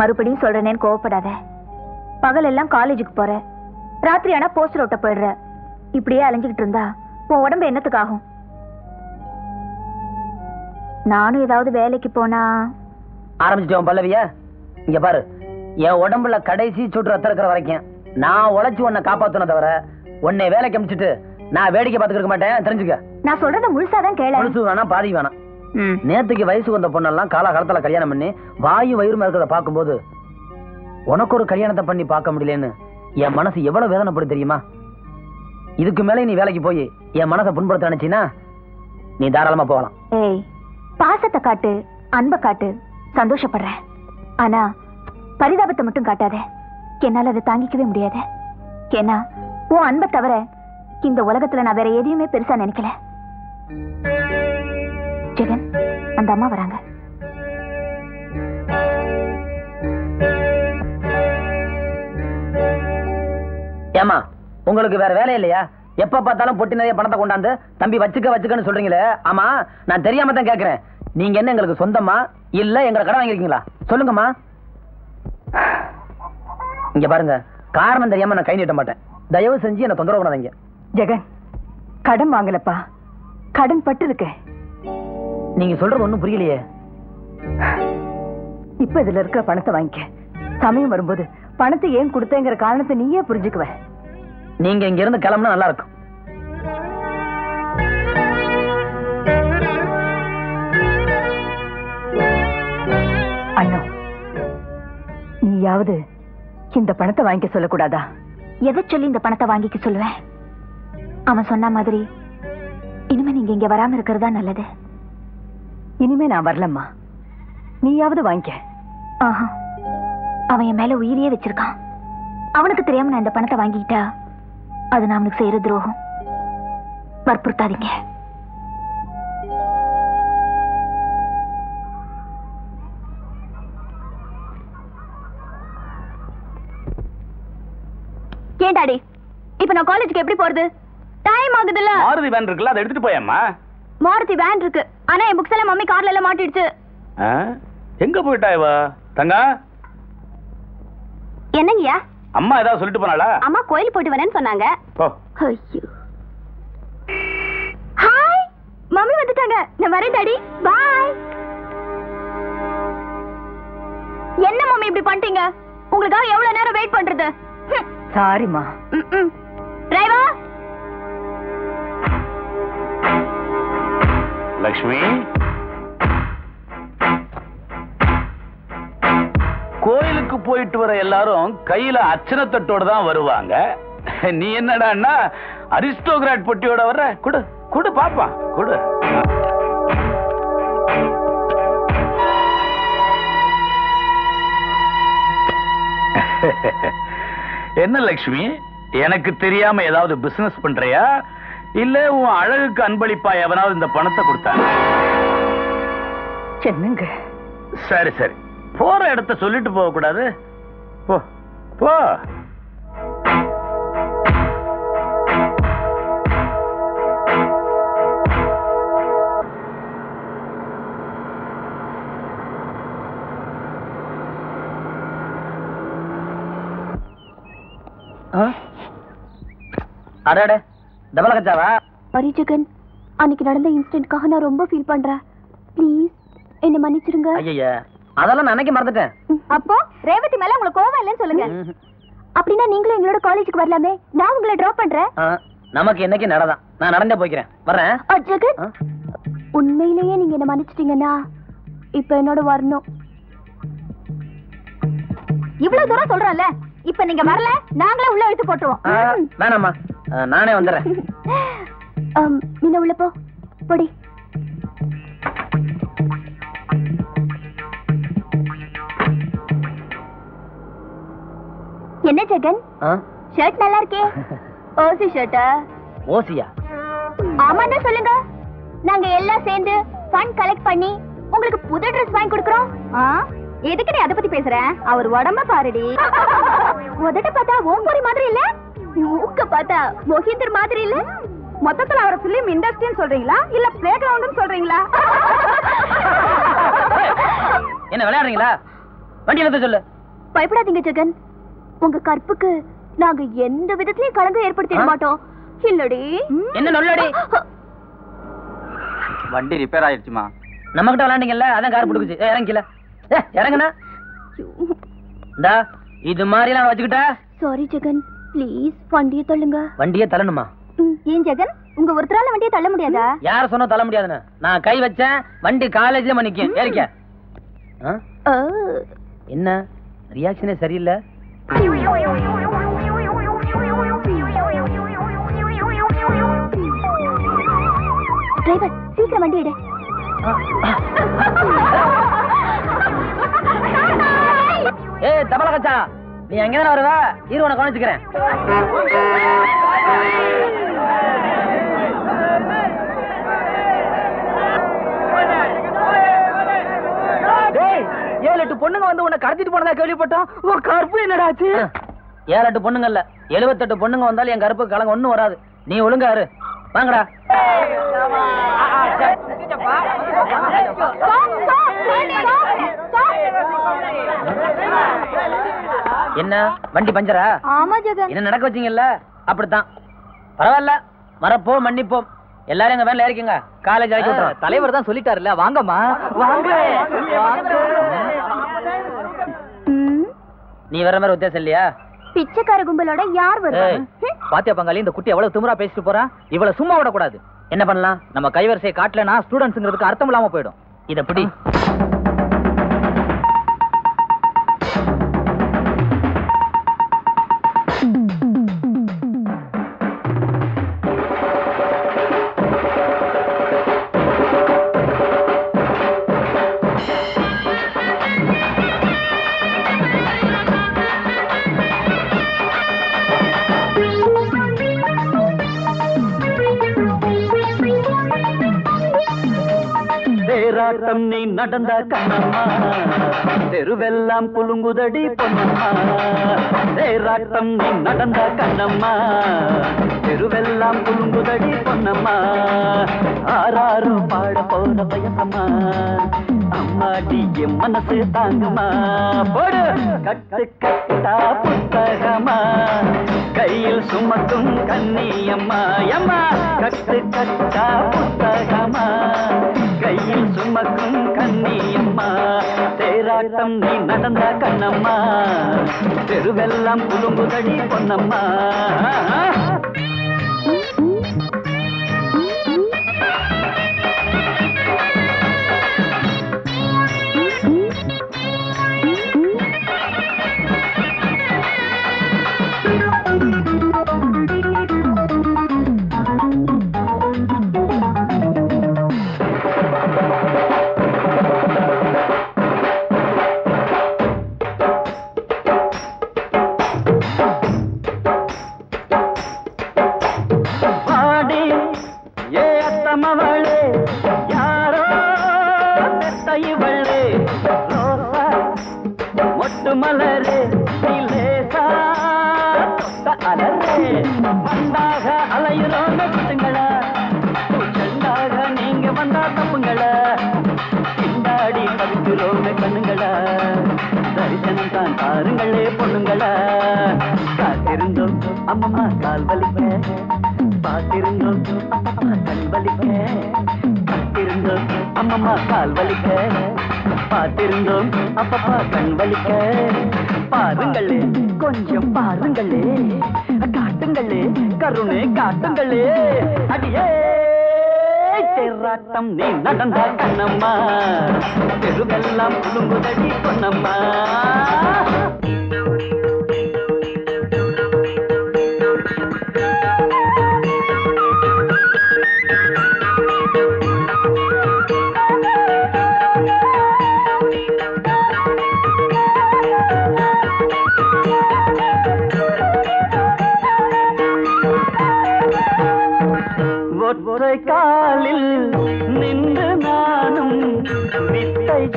மறுபடியும் சொல்றேனேன்னு கோவப்படாத. பகல் எல்லாம் காலேஜுக்கு போற. ராத்திரி ஆனா போஸ்டர் ஒட்ட போயிடுற. இப்படியே அலைஞ்சுக்கிட்டு இருந்தா உன் உடம்பு என்னத்துக்கு ஆகும் நானும் ஏதாவது வேலைக்கு போனா? ஆரம்பிச்சிட்டோம் பல்லவிய. இங்க பாரு. என் உடம்புல கடைசி சுற்று ரத்தம் இருக்கிற வரைக்கும் நான் உழைச்சு உன்னை காப்பாத்தணும் தவிர உன்னை வேலைக்கு அமிச்சிட்டு நான் வேடிக்கை பார்த்துக்க மாட்டேன். தெரிஞ்சுக்க. நான் சொல்றத முழுசாதான் கேள. முழுசு வேணாம் பாதி வேணாம். நேத்துக்கு வயசுக்கு வந்த பொண்ணெல்லாம் காலகாலத்துல கல்யாணம் பண்ணி வாயும் வயிறுமா இருக்கிறத பார்க்கும்போது உனக்கு ஒரு கல்யாணத்தை பண்ணி பார்க்க முடியலன்னு என் மனசு எவ்வளவு வேதனைப்படும் தெரியுமா? இதுக்கு மேலே நீ வேலைக்கு போய் என் மனசை புண்படுத்த நினைச்சினா நீ தாராளமா போகலாம். ஏய் பாசத்தை காட்டு அன்பை காட்டு சந்தோஷப்படுறேன் ஆனா பரிதாபத்தை மட்டும் காட்டாத. என்னால அதை தாங்கிக்கவே முடியாது. ஏன்னா உன் அன்பை தவிர இந்த உலகத்துல நான் வேற எதையுமே பெருசா நினைக்கல. ஜெகன் அந்த அம்மா வராங்க. ஏமா உங்களுக்கு வேற வேலை இல்லையா? எப்ப பார்த்தாலும் பொட்டி நிறைய பணத்தை கொண்டாந்து தம்பி வச்சுக்க வச்சுக்கன்னு சொல்றீங்களே? ஆமா நான் தெரியாம தான் கேக்குறேன். நீங்க என்ன எங்களுக்கு சொந்தமா? இல்ல எங்களை கடன் வாங்கிருக்கீங்களா சொல்லுங்கம்மா. இங்க பாருங்க காரணம் தெரியாம நான் கை நீட்ட மாட்டேன். தயவு செஞ்சு என்ன தொந்தரவு பண்ணாதீங்க. ஜெகன் கடன் வாங்கலப்பா. கடன் பட்டு இருக்கேன். நீங்க சொல்றது ஒண்ணும் புரியலையே. இப்ப இதுல இருக்கிற பணத்தை வாங்கிக்க. சமயம் வரும்போது பணத்தை ஏன் கொடுத்தேங்கிற காரணத்தை நீயே புரிஞ்சுக்குவ. நீங்க இங்க இருந்து கிளம்புனா நல்லா இருக்கும் அண்ணா நீயாவது இந்த பணத்தை வாங்கிக்க சொல்லக்கூடாதா? எதை சொல்லி இந்த பணத்தை வாங்கிக்க சொல்லுவேன் அவன் சொன்ன மாதிரி இனிமே நீங்க இங்க வராம இருக்கிறதா நல்லது. இனிமே நான் வரலம்மா. நீயாவது வாங்கிக்க. ஆஹா. அவன் என் மேல உயிரியே வச்சிருக்கான். அவனுக்கு தெரியாம நான் இந்த பணத்தை வாங்கிக்கிட்டா அது நான் அவனுக்கு செய்யற துரோகம். வற்புறுத்தாதீங்க. ஏன் டாடி? இப்ப நான் காலேஜுக்கு எப்படி போறது? டைம் ஆகுதுல்ல? மாருதி வேன் இருக்குல்ல அதை எடுத்துட்டு போயம்மா. மாருதி வேன் இருக்கு. ஆனா என் புக்ஸ் எல்லாம் மம்மி கார்ல எல்லாம் மாட்டிடுச்சு? எங்க போயிட்டா இவ? தங்கா? என்னங்கய்யா? அம்மா ஏதாவது சொல்லிட்டு போனாளா? அம்மா கோயில் போயிட்டு வரேன்னு சொன்னாங்க. போ. ஐயோ. ஹாய் மம்மி வந்துட்டாங்க. நான் வரேன் டாடி. பாய் என்ன மம்மி இப்படி பண்ணிட்டீங்க உங்களுக்காக எவ்வளவு நேரம் வெயிட் பண்றது? சாரிம்மா டிரைவர் லக்ஷ்மி கோயிலுக்கு போயிட்டு வர எல்லாரும் கையில அச்சனை தட்டோட தான் வருவாங்க. நீ என்னடான்னா அரிஸ்டோகிராட் பொட்டியோட வர்ற? குடு குடு பாப்பா குடு. என்ன லக்ஷ்மி எனக்கு தெரியாம ஏதாவது பிசினஸ் பண்றியா? இல்ல உன் அழகுக்கு அன்பளிப்பா எவனாவது இந்த பணத்தை கொடுத்தாங்க என்னங்க? சரி சரி. போற இடத்த சொல்லிட்டு போக கூடாது போ. போ அடடே டபுள் கச்சாவா? ஜெகன் அன்னைக்கு நடந்த இன்சிடென்ட்காக நான் ரொம்ப ஃபீல் பண்றேன். ப்ளீஸ் என்ன மன்னிச்சிருங்க. ஐயா அதெல்லாம் நான் அன்னைக்கு மறந்துட்டேன். அப்போ ரேவதி மேல உங்களுக்கு கோவம் இல்லைன்னு சொல்லுங்க. அப்படின்னா நீங்களும் எங்களோட காலேஜுக்கு வரலாமே. நான் உங்களை டிராப் பண்றேன். நமக்கு என்னைக்கு நடதான். நான் நடந்தே போய்க்கிறேன். வர்றேன். ஆ, ஜெகன்? உண்மையிலேயே நீங்க என்ன மன்னிச்சிட்டீங்கன்னா இப்ப என்னோட வரணும். இவ்வளவு தூரம் சொல்றேன்ல இப்ப நீங்க வரல நாங்களே உள்ள இழுத்து போட்டுருவோம். ஆ, நானே வந்துடுறேன் நீங்க உள்ள போ. பொடி. என்ன ஜெகன்? ஷர்ட் நல்லா இருக்கே. ஓசி ஷர்ட்டா ஓசியா? ஆமாண்ணா சொல்லுங்க. நாங்க எல்லாம் சேர்ந்து ஃபண்ட் கலெக்ட் பண்ணி உங்களுக்கு புது ட்ரெஸ் வாங்கி கொடுக்குறோம். எதுக்கு நீ அத பத்தி பேசுற? அவர் உடம்ப பாருடி. உதட்ட பார்த்தா ஓம்பொரி மாதிரி இல்ல? மூக்க பார்த்தா மொஹிந்தர் மாதிரி இல்ல? மொத்தத்துல அவரை பிலிம் இண்டஸ்ட்ரின்னு சொல்றீங்களா? இல்ல பிளே கிரவுண்ட்னு சொல்றீங்களா? என்ன விளையாடுறீங்களா? வண்டி எடுத்து சொல்லு. பயப்படாதீங்க ஜெகன். உங்க கற்புக்கு நாங்க எந்த விதத்திலயும் கலங்க ஏற்படுத்திட? மாட்டோம். இல்லடி. என்ன நொல்லடி? வண்டி ரிப்பேர் ஆயிடுச்சுமா? நம்ம கிட்ட விளையாண்டீங்கல்ல அதான் கார் பிடிக்குச்சு ஏ இறங்கில. இந்தா இது மாதிரி எல்லாம் வச்சுக்கிட்ட. சாரி ஜெகன். ப்ளீஸ் வண்டியை தள்ளுங்க. வண்டியே தள்ளணுமா? ஏன் ஜெகன்? உங்க ஒருத்தரால வண்டியை தள்ள முடியாதா? யார சொன்னா தள்ள முடியாதுன்னு? நான் கை வச்சேன் வண்டி காலேஜ்ல மணிக்கும் ஏறிக்க. என்ன? ரியாக்ஷனே சரியில்லை? டிரைவர் சீக்கிரம் வண்டி எடு. ஏய் தபல கச்சா நீ எங்க தானே வருவ? இரு உன கவனிச்சுக்கிறேன். டேய் ஏழு எட்டு பொண்ணுங்க வந்து உன்னை கடத்திட்டு போனதா கேள்விப்பட்டோம். உன் கருப்பு என்னடா ஆச்சு ஏழு எட்டு பொண்ணுங்க இல்ல எழுபத்தெட்டு பொண்ணுங்க வந்தாலும் என் கருப்பு கலங்க ஒண்ணும் வராது. நீ ஒழுங்கா இரு. வாங்கடா. என்ன? வண்டி பஞ்சரா? ஆமா ஜெகன். என்ன நடக்க வச்சீங்கல்ல? அப்படித்தான். பரவாயில்ல. மறப்போம் மன்னிப்போம். எல்லாரும் எங்க வேன்ல ஏறிக்கங்க. காலேஜ் இறக்கி விட்டுறோம் தலைவர் தான் சொல்லிட்டாருல்ல. வாங்கம்மா. வாங்க. நீ வர மாதிரி உத்தேசம் இல்லையா? பிச்சைக்கார கும்பலோட யார் வருவா? ஏய். ம், பாத்தியா பங்காளி இந்த குட்டி எவ்வளவு திமிரா பேசிட்டு போறான் இவள சும்மா விடக்கூடாது. என்ன பண்ணலாம்? நம்ம கைவரிசையை காட்டலனா ஸ்டூடெண்ட்ஸ்ங்கிறதுக்கு அர்த்தம் இல்லாம போயிடும். இத பிடி. தேராட்டம் நீ நடந்த கண்ணம்மா. தெருவெல்லாம் புலுங்குதடி பொன்னம்மா. தேராட்டம் நீ நடந்த கண்ணம்மா. தெருவெல்லாம் புலுங்குதடி பொன்னம்மா. ஆறாறு பாட போற பயசம்மா அம்மாடி என் மனசு தாங்குமா. போடு கட்டு கட்டா புத்தகமா. கையில் சுமக்கும் கண்ணி அம்மா. அம்மா கட்டு கட்டா புத்தகமா. கையில் சுமக்கும் கண்ணியம்மா தேராட்டம் நீ நடந்த கண்ணம்மா தெருவெல்லாம் புலுங்குதடி பொன்னம்மா தொட்ட அலரே மண்டாக அலையுறோம் செண்டாக நீங்க வந்தா தப்புங்களா. திண்டாடி பறிக்கிறோம் கண்ணுங்களா. தரிசனம் தான் பாருங்களே பொண்ணுங்களா. காத்திருந்தோம் அம்மம்மா கால் வலிக்க பார்த்திருந்தோம் அப்பப்பா கண் வலிக்க பார்த்திருந்தோம் அம்மம்மா கால் வலிக்க பார்த்திருந்தோம் அப்பப்பா கண் வலிக்க பாருங்களே கொஞ்சம் பாருங்களே. காட்டுங்களே கருணை காட்டுங்களே. அடியே தேராட்டம் நீ நடந்த கண்ணம்மா. தெருவெல்லாம் புழுங்குதடி பொன்னம்மா.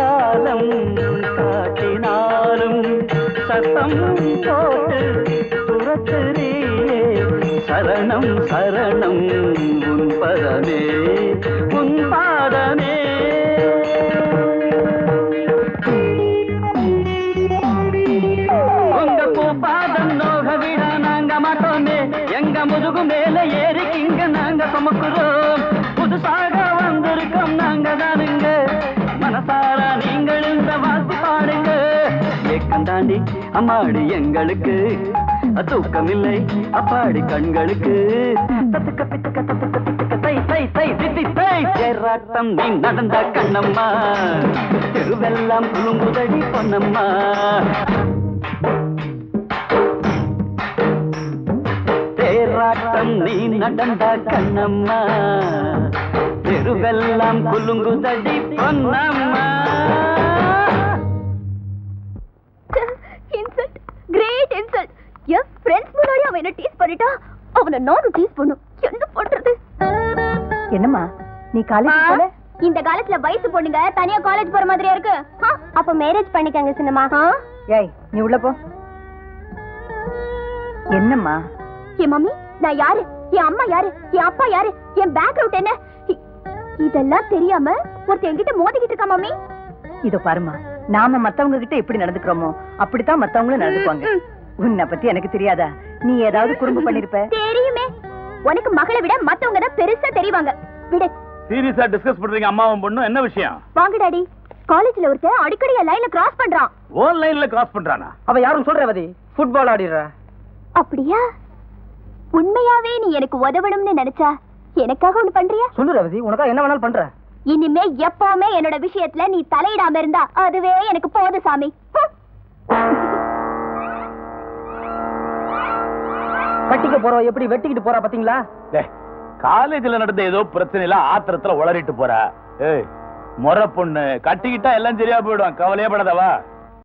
காலம் காட்டினாலும் சத்தம் போட்டு துரத்துறியே சரணம் சரணம் உன் பதமே உன் பாதமே. உங்க பூப்பாதம் நோக விட நாங்க மாட்டோமே. எங்க முதுகு மேல ஏறி இங்க நாங்க சுமக்குறோம். புதுசாக வந்திருக்கோம் நாங்க தானுங்க. மனசார நீங்கள் இந்த வாழ்த்து பாடுங்க ஏக்கம் தாண்டி அம்மாடி எங்களுக்கு. தூக்கம் இல்லை அப்பாடி கண்களுக்கு. தத்துக்க பித்துக்க தத்துக்க பித்துக்க தை தை தை தித்தி தை ஜெராட்டம் நீ நடந்த கண்ணம்மா. தெருவெல்லாம் புழுங்குதடி பொன்னம்மா. தேராட்டம் நீ நடந்த கண்ணம்மா. தெருவெல்லாம் குலுங்குதடி பொன்னம்மா. இன்சல்ட் கிரேட் இன்சல்ட் என் ஃப்ரெண்ட்ஸ் முன்னாடி அவன் என்ன டீஸ் பண்ணிட்டா? அவனை நானும் டீஸ் பண்ணும். என்ன பண்றது? என்னம்மா நீ காலேஜ் போல? இந்த காலத்துல வயசு பொண்ணுங்க தனியா காலேஜ் போற மாதிரியா இருக்கு? அப்ப மேரேஜ் பண்ணிக்கங்க சின்னமா ஏய் நீ உள்ள போ. என்னம்மா? என் மம்மி நான் யாரு? என் அம்மா யாரு? என் அப்பா யாரு? என் பேக்ரவுண்ட் என்ன? இதெல்லாம் தெரியாம ஒருத்தன் என்கிட்ட மோதிக்கிட்டு இருக்கா மம்மி இதோ பாருமா நாம மத்தவங்க கிட்ட எப்படி நடந்துக்கிறோமோ அப்படித்தான் மத்தவங்களும் நடந்துக்குவாங்க. உன்னை பத்தி எனக்கு தெரியாதா? நீ ஏதாவது குறும்பு பண்ணிருப்ப? தெரியுமே. உனக்கு மகளை விட மத்தவங்க தான் பெருசா தெரிவாங்க. விடு. சீரியஸா டிஸ்கஸ் பண்றீங்க அம்மாவும் பொண்ணும்? என்ன விஷயம்? வாங்க டாடி. காலேஜ்ல ஒருத்தன் அடிக்கடி லைன்ல கிராஸ் பண்றான். ஓன் லைன்ல கிராஸ் பண்றானா? அவ யாரும் சொல்றவதி ஃபுட்பால் ஆடிடுற. அப்படியா? உண்மையாவே நீ எனக்கு உதவணும்னு நினைச்சா எனக்காக ஒண்ணு பண்றியா? சொல்லு ரவதி உனக்கா என்ன வேணாலும் பண்ற இனிமே எப்பவுமே என்னோட விஷயத்துல நீ தலையிடாம இருந்தா அதுவே எனக்கு போதும் சாமி. கட்டிக்க போறோம் எப்படி வெட்டிக்கிட்டு போறா பாத்தீங்களா? காலேஜ்ல நடந்த ஏதோ பிரச்சனையில ஆத்திரத்துல உளறிட்டு போறா. ஏய் முறை பொண்ணு கட்டிக்கிட்டா எல்லாம் சரியா போயிடும் கவலையே படாதவா?